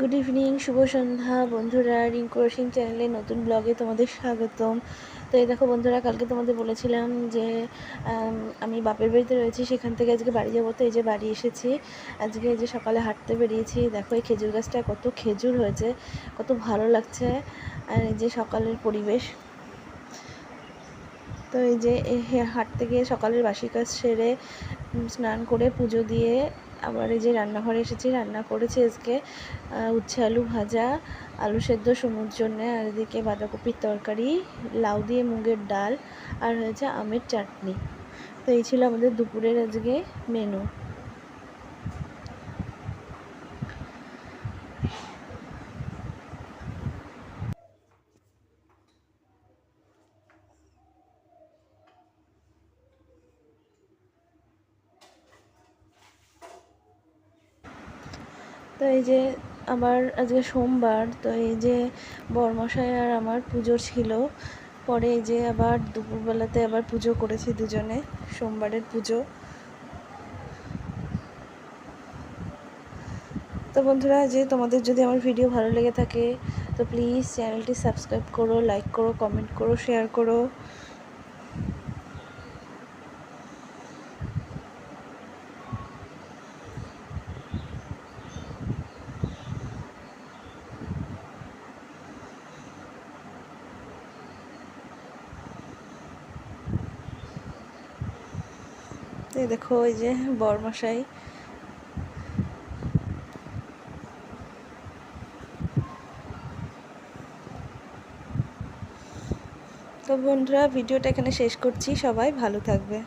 Good evening শুভ সন্ধ্যা। বন্ধুরা রিঙ্কু সিং চ্যানেলে নতুন ব্লগে তোমাদের স্বাগতম। তো এই দেখো বন্ধুরা, কালকে তোমাদের বলেছিলাম যে, আমি বাপের বাড়িতে রয়েছি, সেখান থেকে আজকে বাড়ি যাব। তো এই যে বাড়ি এসেছি। আজকে এই যে সকালে হাঁটতে বেরিয়েছি। দেখো এই খেজুর গাছটা কত খেজুর হয়েছে, কত ভালো লাগছে। আর এই যে সকালের পরিবেশ। তো এই যে হাঁটতে গিয়ে সকালের বাসি কাজ সেরে স্নান করে পুজো দিয়ে আবার এই যে রান্নাঘরে এসেছি, রান্না করেছি আজকে উচ্ছে আলু ভাজা, আলু সেদ্ধ সমুর জন্যে, আর এদিকে বাঁধাকপির তরকারি, লাউ দিয়ে মুগের ডাল, আর হয়েছে আমের চাটনি। তো এই ছিল আমাদের দুপুরের আজকে মেনু তো এই যে আবার আজকে সোমবার, তো এই যে বরমশাই আর আমার পুজো ছিল, পরে এই যে আবার দুপুরবেলাতে আবার পুজো করেছি দুজনে, সোমবারের পুজো। তো বন্ধুরা, যে তোমাদের যদি আমার ভিডিও ভালো লেগে থাকে, তো প্লিজ চ্যানেলটি সাবস্ক্রাইব করো লাইক করো কমেন্ট করো শেয়ার করো। এই দেখো ওই যে বরমশাই। তো বন্ধুরা ভিডিওটা এখানে শেষ করছি। সবাই ভালো থাকবে।